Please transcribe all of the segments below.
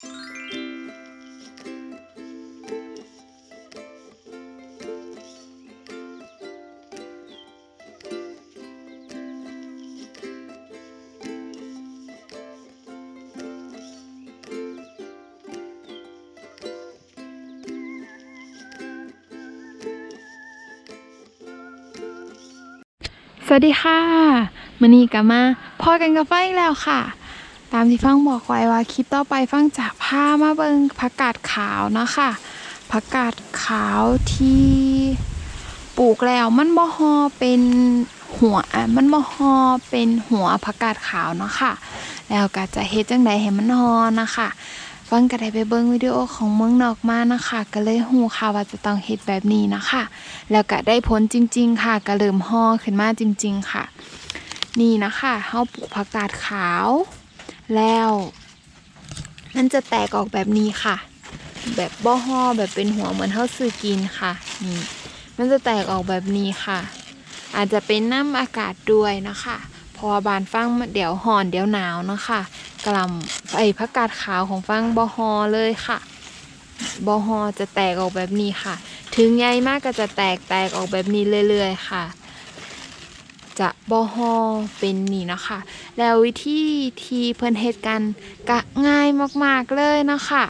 สวัสดีค่ะมื่อนี้ก็มาพอกันกับไฟอีกแล้วค่ะ ตามที่ฟังบอกไว้ว่าคลิปต่อไปฟังจะพามาเบิงผักกาดขาวนะค่ะผักกาดขาวที่ปลูกแล้วมันบ่ฮอเป็นหัวอะมันบ่ฮอเป็นหัวผักกาดขาวเนาะค่ะ แล้วก็จะเฮ็ดจังใดให้มันฮอนะคะฟังก็ได้ไปเบิ่งวิดีโอของเมืองนอกมานะคะ ก็เลยฮู้ค่ะว่าจะต้องเฮ็ดแบบนี้นะคะ แล้วก็ได้ผลจริง ๆ ค่ะก็เริ่มห่อขึ้นมาจริง ๆ ค่ะ นี่นะคะเฮาปลูกผักกาดขาว แล้ว มันจะแตกออกแบบนี้ค่ะ แบบบ่อห่อแบบเป็นหัวเหมือนเฮาซื้อกินค่ะนี่มันจะแตกออกแบบนี้ค่ะ อาจจะเป็นน้ำอากาศด้วยนะคะพอบานฟังเดี๋ยวห่อนเดี๋ยวหนาวเนาะค่ะกล่ำไอ้ผักกาดขาวของฟังบ่ฮอเลยค่ะบ่ฮอจะแตกออกแบบนี้ค่ะ ถึงใหญ่มากก็จะแตกแตกออกแบบนี้เรื่อยๆค่ะ จะบอฮอเป็นนี่นะคะ แล้ววิธีที่เพิ่นเฮ็ดกันก็ง่ายมากๆเลยนะคะ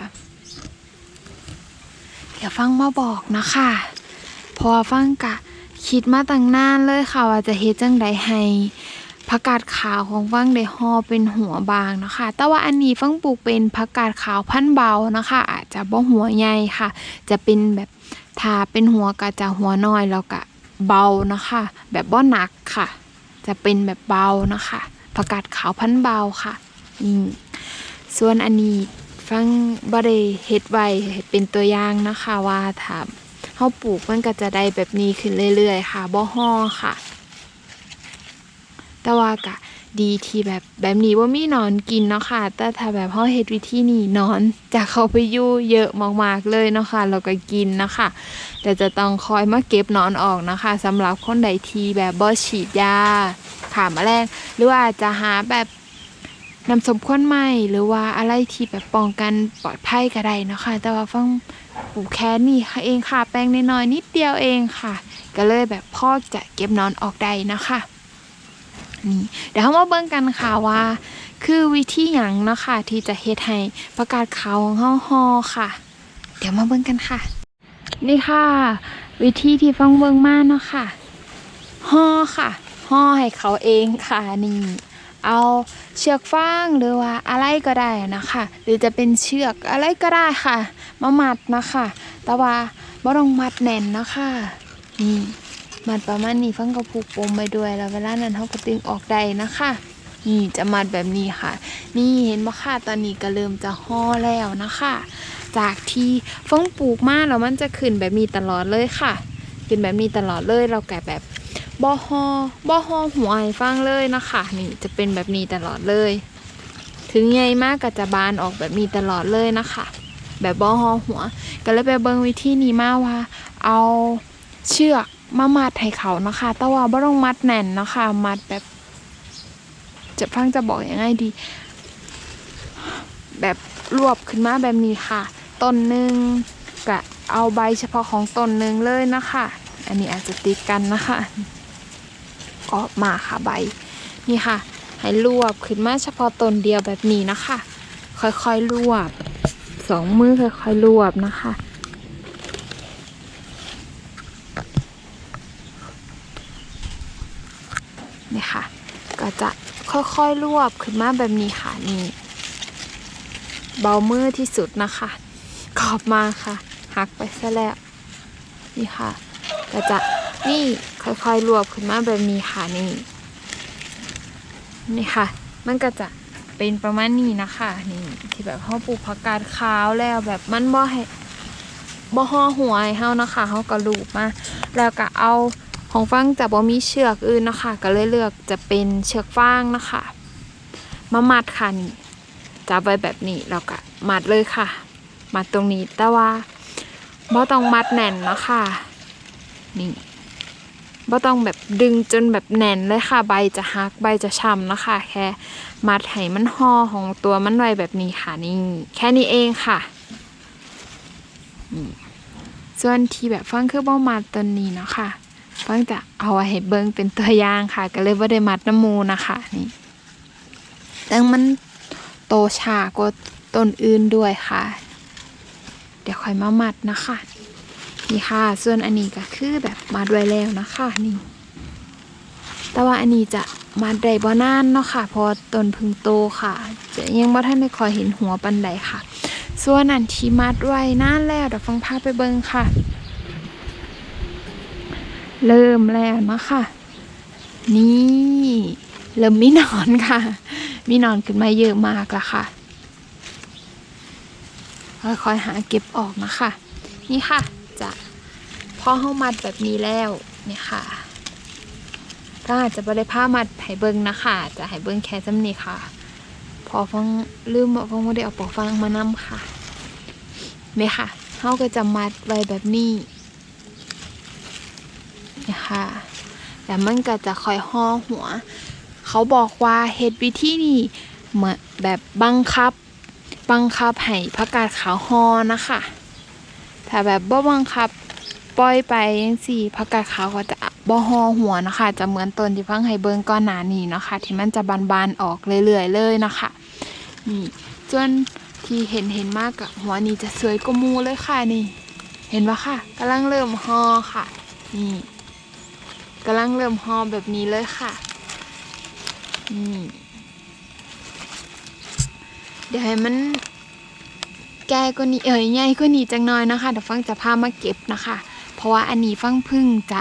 เดี๋ยวฟังมาบอกนะคะ พอฟังกะคิดมาตั้งนานเลยค่ะว่าจะเฮ็ดจังใดให้ผักกาดขาวของฟังได้ฮอเป็นหัวบางนะคะ แต่ว่าอันนี้ฟังปลูกเป็นผักกาดขาวพันเบานะคะ อาจจะบ่หัวใหญ่ค่ะ จะเป็นแบบถ้าเป็นหัวก็จะหัวน้อยแล้วก็ เบานะคะ แบบบ่หนักค่ะ จะเป็นแบบเบานะคะผักกาดขาวพันเบาค่ะนี่ส่วนอันนี้ฟังบ่ได้เฮ็ดไว้เป็นตัวอย่างนะคะว่าถ้าเฮาปลูกมันก็จะได้แบบนี้ขึ้นเรื่อยๆ ค่ะบ่ห้อค่ะ แต่ว่ากะ ดีที่แบบแบบนี้ว่ามีนอนกินเนาะค่ะ แต่ถ้าแบบเฮาเฮ็ดวิธีนี้นอนจะเข้าไปยู่เยอะมากๆเลยเนาะค่ะแล้วก็กินนะคะแต่จะต้องคอยมาเก็บนอนออกนะคะสำหรับคนใดที่แบบบ่ฉีดยาขาแมลงหรือว่าจะหาแบบน้ำสมควนไหมหรือว่าอะไรที่แบบป้องกันปลอดภัยก็ได้นะคะ แต่ว่าฟังปลูกแค่นี่เองค่ะ แปลงน้อยๆนิดเดียวเองค่ะ ก็เลยแบบพ่อจะเก็บนอนออกได้นะคะ นี่เดี๋ยวเรามาเบิ่งกันค่ะว่า คือวิธีหยังเนาะค่ะที่จะเฮ็ดให้ประกาศขาวของเฮาฮอค่ะ เดี๋ยวมาเบิ่งกันค่ะ นี่ค่ะ วิธีที่ฟังเบิ่งมาเนาะค่ะห่อค่ะห่อให้เขาเองค่ะนี่เอาเชือกฟางหรือว่าอะไรก็ได้นะคะ หรือจะเป็นเชือกอะไรก็ได้ค่ะ มามัดนะคะ แต่ว่าบ่ต้องมัดแน่นนะคะนี่ มัดประมาณนี้ฟังก็ผูกปมไปด้วยแล้วเวลานั้นเขาก็ตึงออกได้นะคะนี่จะมัดแบบนี้ค่ะ นี่เห็นบ่ค่ะตอนนี้ก็เริ่มจะห่อแล้วนะคะ จากที่ฟังปลูกมาแล้วมันจะขึ้นแบบนี้ตลอดเลยค่ะ ขึ้นแบบนี้ตลอดเลยเราแกะแบบบ่ฮอบ่ฮอหัวให้ฟังเลยนะคะ นี่จะเป็นแบบนี้ตลอดเลย ถึงใหญ่มากก็จะบานออกแบบนี้ตลอดเลยนะคะ แบบบ่ฮอหัว ก็เลยไปเบิ่งวิธีนี้มาว่า เอาเชือก มามัดให้เขานะคะ แต่ว่าบ่ต้องมัดแน่นนะคะ มัดแบบ จะฟังจะบอกยังไงดี แบบรวบขึ้นมาแบบนี้ค่ะ ต้นหนึ่งกะเอาใบเฉพาะของต้นหนึ่งเลยนะคะ อันนี้อาจจะติดกันนะคะก็มาค่ะใบ นี่ค่ะ ให้รวบขึ้นมาเฉพาะต้นเดียวแบบนี้นะคะ ค่อยๆรวบสองมือค่อยๆรวบนะคะ นี่ค่ะ ก็จะ ค่อยๆรวบขึ้นมาแบบนี้ค่ะนี่เบามือที่สุดนะคะกรอบมาค่ะ หักไปซะแล้วนี่ค่ะก็จะนี่ค่อยๆรวบขึ้นมาแบบนี้ค่ะนี่นี่ค่ะ มันก็จะเป็นประมาณนี้นะคะนี่ที่แบบเขาปลูกผักกาดขาวแล้วแบบมันบ่ให้บ่ห่อหัวให้เฮานะคะเฮาก็ลูบมา แล้วก็เอา ของฟางจะบ่มีเชือกอื่นนะคะ ก็เลยเลือกจะเป็นเชือกฟางนะคะมามัดค่ะนี่จับไว้แบบนี้แล้วก็มัดเลยค่ะ มัดตรงนี้แต่ว่าบ่ต้องมัดแน่นนะค่ะนี่บ่ต้องแบบดึงจนแบบแน่นเลยค่ะ ใบจะหักใบจะช้ำนะคะ แค่มัดให้มันห่อของตัวมันไว้แบบนี้ค่ะนี่แค่นี้เองค่ะส่วนที่แบบฟังคือบ่มัดตัวนี้เนาะค่ะ ฟังจะเอาไว้ให้เบิ่งเป็นตัวอย่างค่ะ ก็เลยบ่าได้มัดน้ำมูนะคะนี่แต่มันโตช้ากว่าต้นอื่นด้วยค่ะ เดี๋ยวค่อยมามัดนะคะนี่ค่ะ ส่วนอันนี้ก็คือแบบมัดไว้แล้วนะคะนี่ แต่ว่าอันนี้จะมัดได้บ่นานเนาะค่ะ พอต้นพึงโตค่ะ จะยังบ่ทันได้คอยเห็นหัวปันใดค่ะ ส่วนอันที่มัดไว้นานแล้วเดี๋ยวฟังภาพไปเบิ่งค่ะ เริ่มแล้วนะค่ะนี่เริ่มมีนอนค่ะ มีนอนขึ้นมาเยอะมากละค่ะค่อยๆหาเก็บออกนะคะ นี่ค่ะ จะพอเข้ามัดแบบนี้แล้วเนี่ยค่ะก็อาจจะบริผ้ามัดให้เบิ้งนะคะ จะให้เบิ้งแค่จำนี้ค่ะ พอฟังลืมบอกฟังว่าได้เอาปอกฟังมานำค่ะเนี่ยค่ะเขาก็จะมัดไว้แบบนี้ นี่ค่ะแล้วมันก็จะคอยห่อหัว เขาบอกว่าเฮ็ดวิธีนี้เหมือนแบบบังคับ บังคับให้ผักกาดขาวฮอนะคะ ถ้าแบบบ่บังคับปล่อยไปยังสี่ผักกาดขาวก็จะบ่ฮอหัวนะคะ จะเหมือนต้นที่ฟังให้เบิงก้อนหนานี้เนาะคะ ที่มันจะบานๆออกเรื่อยๆเลยนะคะนี่จนที่เห็นเห็นมากกับหัวนี้จะสวยกว่ามูเลยค่ะนี่ เห็นปะค่ะกำลังเริ่มฮอค่ะนี่ กำลังเริ่มฮอแบบนี้เลยค่ะนี่เดี๋ยวให้มันแก่กว่านี้เอ่ยใหญ่กว่านี้จังน้อยนะคะเดี๋ยวฟังจะพามาเก็บนะคะ เพราะว่าอันนี้ฟังพึ่งจะ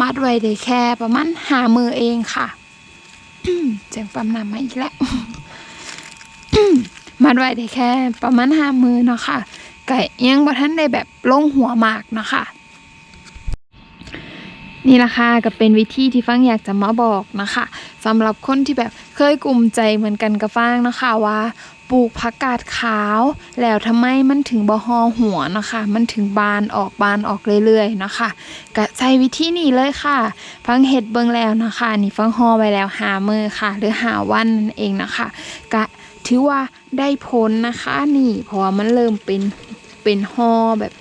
มัดไว้ได้แค่ประมาณหามือเองค่ะเสียงปั๊มน้ำมาอีกแล้วมัดไว้ได้แค่ประมาณหามือเนาะค่ะไก่ยังบ่ทันได้แบบลงหัวมากนะคะ นี่ละค่ะก็เป็นวิธีที่ฟังอยากจะมาบอกนะคะสำหรับคนที่แบบเคยกลุ่มใจเหมือนกันกับฟังนะคะว่าปลูกผักกาดขาว แล้วทำไมมันถึงบ่ฮอหัวนะคะ มันถึงบานออกบานออกเรื่อยๆนะคะก็ใช้วิธีนี้เลยค่ะ ฟังเห็ดเบิ่งแล้วนะคะ นี่ฟังฮอไว้แล้วหามือค่ะ หรือหาวันนั่นเองนะคะก็ถือว่าได้ผลนะคะ นี่เพราะว่ามันเริ่มเป็นเป็นฮอแบบ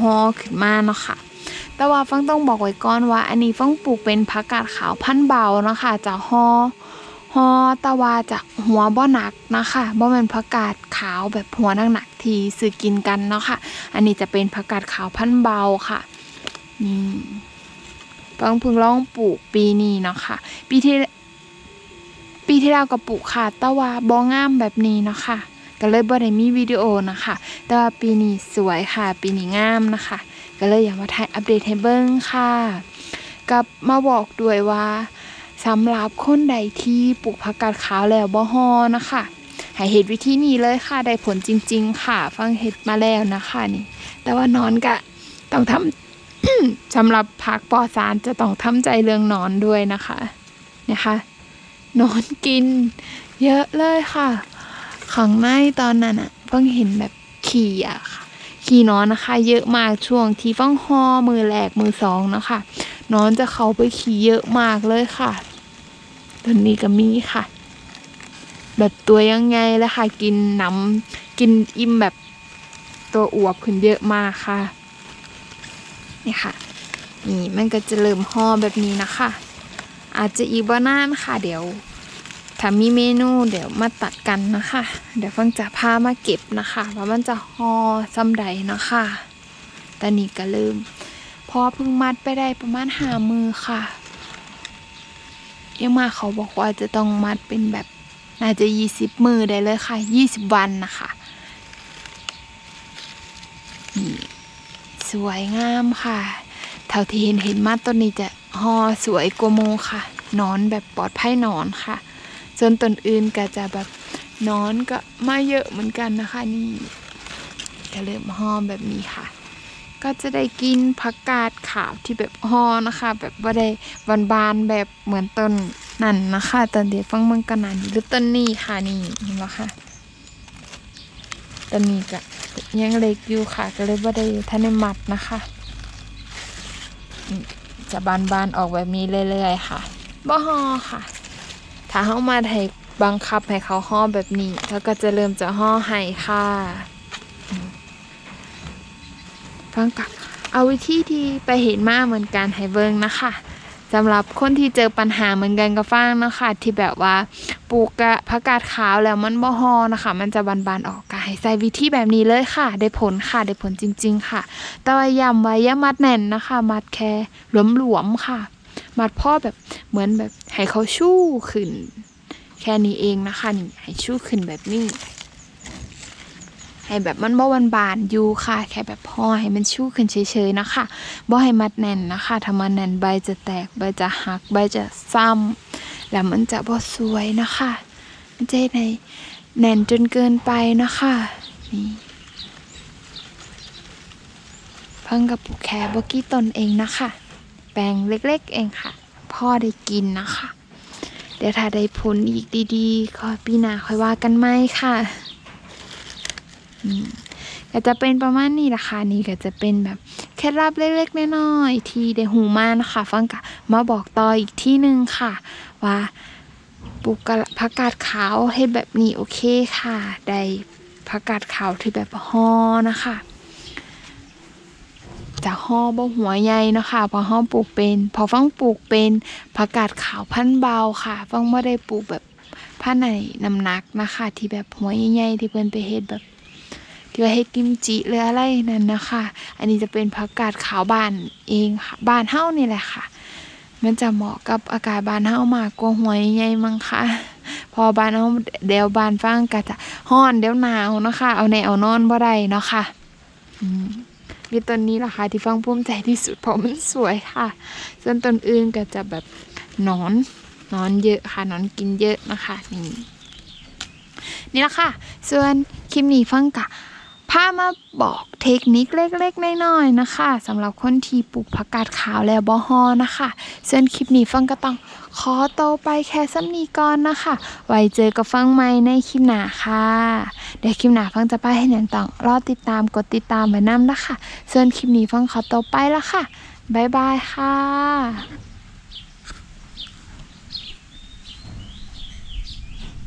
ฮอขึ้นมาเนาะค่ะ แต่ว่าฟังต้องบอกไว้ก่อนว่า อันนี้ฟังปลูกเป็นผักกาดขาวพันเบาเนาะคะจะฮอฮอตะวาจะหัวบ่หนักนะคะบ่แม่นผักกาดขาวแบบหัวหนักๆที่ซื้อกินกันเนาะค่ะ อันนี้จะเป็นผักกาดขาวพันเบาค่ะนี่ฟังเพิ่งลองปลูกปีนี้เนาะค่ะปีที่ปีที่แล้วก็ปลูกค่ะต่ว่าบ่งามแบบนี้เนาะค่ะก็เลยบ่ได้มีวิดีโอนะคะ แต่ว่าปีนี้สวยค่ะ ปีนี้งามนะคะ ก็เลยอยากมาถ่ายอัปเดตให้เบิ้งค่ะกับมาบอกด้วยว่าสำหรับคนใดที่ปลูกผักกาดขาวแล้วบ่ฮอนะคะให้เห็ดวิธีนี้เลยค่ะได้ผลจริง ๆ ค่ะ ฟังเห็ดมาแล้วนะคะนี่ แต่ว่านอนก็ต้องทำสำหรับผักปอสารจะต้องทำใจเรื่องนอนด้วยนะคะนะคะนอนกิน เยอะเลยค่ะข้างในตอนนั้นอะเพิ่งเห็นแบบขี่อะค่ะ ขี่นอนนะคะ เยอะมากช่วงที่ฟังฮอมือแรกมือสองนะคะนอนจะเข้าไปขี่เยอะมากเลยค่ะตอนนี้ก็มีค่ะ แบบตัวยังไงแล้วค่ะ กินน้ำกินอิ่มแบบตัวอวบขึ้นเยอะมากค่ะนี่ค่ะนี่มันก็จะเริ่มห่อแบบนี้นะคะ อาจจะอีกบ้านานค่ะเดี๋ยว ถ้ามีเมนูเดี๋ยวมาตัดกันนะคะ เดี๋ยวฟังจะพามาเก็บนะคะว่ามันจะห่อซ้ำใดนะคะตอนนี้ก็เริ่มพอเพิ่งมัดไปได้ประมาณหามือค่ะ ยังมาเขาบอกว่าจะต้องมัดเป็นแบบน่าจะยี่สิบมือได้เลยค่ะยี่สิบวันนะคะนี่สวยงามค่ะเท่าที่เห็นเห็นมาต้นนี้จะห่อสวยกว่าโมค่ะนอนแบบปลอดภัยนอนค่ะ ส่วนต้นอื่นก็จะแบบนอนก็มาเยอะเหมือนกันนะคะนี่จะเริ่มห่อแบบนี้ค่ะ ก็จะได้กินผักกาดขาวที่แบบห่อนะคะ แบบว่าได้บานๆแบบเหมือนต้นนั่นนะคะตอนเดี๋ยวฟังเมืองกันนานหรือต้นนี้ค่ะนี่เห็นไหมคะต้นนี้ก็ยังเล็กอยู่ค่ะ ก็เลยว่าได้ท่านในมัดนะคะจะบานๆออกแบบนี้เรื่อยๆค่ะบ่ฮอค่ะ ถ้าเฮามาให้บังคับให้เขาห่อแบบนี้เขาก็จะเริ่มจะห่อให้ค่ะฟังกับเอาวิธีที่ไปเห็นมาเหมือนกันให้เบิ่งนะคะสำหรับคนที่เจอปัญหาเหมือนกันกับฟังนะคะ ที่แบบว่าปลูกกะผักกาดขาวแล้วมันบ่ฮอนะคะ มันจะบานๆออกก็ให้ใส่วิธีแบบนี้เลยค่ะ ได้ผลค่ะได้ผลจริง ๆ ค่ะ แต่ว่าย้ำไว้ย่ามัดแน่นนะคะ มัดแค่หลวมๆค่ะ มัดพ่อแบบเหมือนแบบให้เขาชู้ขึ้น แค่นี้เองนะคะนี่ให้ชู้ขึ้นแบบนี้ ให้แบบมันบ่วันบานอยู่ค่ะ แค่แบบพ่อให้มันชู้ขึ้นเฉยๆนะคะบ่ให้มัดแน่นนะคะถ้ามันแน่นใบจะแตกใบจะหักใบจะซ้ำแล้วมันจะบ่สวยนะคะมันจะในแน่นจนเกินไปนะคะนี่เพิ่งกับปลูกแค่บกี้ตนเองนะคะ ปลงเล็กๆ เองค่ะ พ่อได้กินนะคะ เดี๋ยวถ้าได้ผลอีกดีๆก็ปีหน้าค่อยว่ากันไหมค่ะอืมก็จะเป็นประมาณนี้ละค่ะนี่ก็จะเป็นแบบเคล็ดลับเล็กๆน้อยๆที่ได้หูมานะคะฟังกะมาบอกต่ออีกที่หนึ่งค่ะ ว่าปลูกกะผักกาดขาวให้แบบนี้โอเคค่ะ ได้ผักกาดขาวที่แบบห่อนะคะ จะห่อบ่หัวใหญ่เนาะคะพอห่อปลูกเป็น พอฟังปลูกเป็นผักกาดขาวพันเบาค่ะ ฟังไม่ได้ปลูกแบบพันธุ์ไหนน้ำหนักนะคะ ที่แบบหัวใหญ่ๆที่เพิ่นไปเฮ็ดแบบที่ว่าเฮ็ดกิมจิหรืออะไรนั่นนะคะ อันนี้จะเป็นผักกาดขาวบานเองค่ะบานเฮ้านี่แหละค่ะ มันจะเหมาะกับอากาศบานเฮ้ามากกว่าหัวใหญ่ๆมั้งค่ะพอบานเฮาเดี๋ยวบานฟังก็จะฮ้อนเดี๋ยวหนาวเนาะคะเอาแนเอานอนบ่ได้เนาะค่ะ อืม มีต้นนี้แหละค่ะที่ฟังภูมิใจที่สุดเพราะมันสวยค่ะ ส่วนต้นอื่นก็จะแบบนอนนอนเยอะค่ะนอนกินเยอะนะคะนี่นี่แหละค่ะ ส่วนคลิปนี้ฟังกะ พามาบอกเทคนิคเล็กๆน้อยๆนะคะสำหรับคนที่ปลูกผักกาดขาวแล้วบอฮอนะคะส่วนคลิปนี้ฟังก็ต้องขอโตวไปแค่ซ้ำนี้ก่อนนะคะ ไว้เจอกับฟังใหม่ในคลิปหน้าค่ะ เดี๋ยวคลิปหน้าฟังจะไปให้หนังต้องรอติดตามกดติดตามไว้นำนะคะส่วนคลิปนี้ฟังขอตัวไปแล้วค่ะบ๊ายบายค่ะ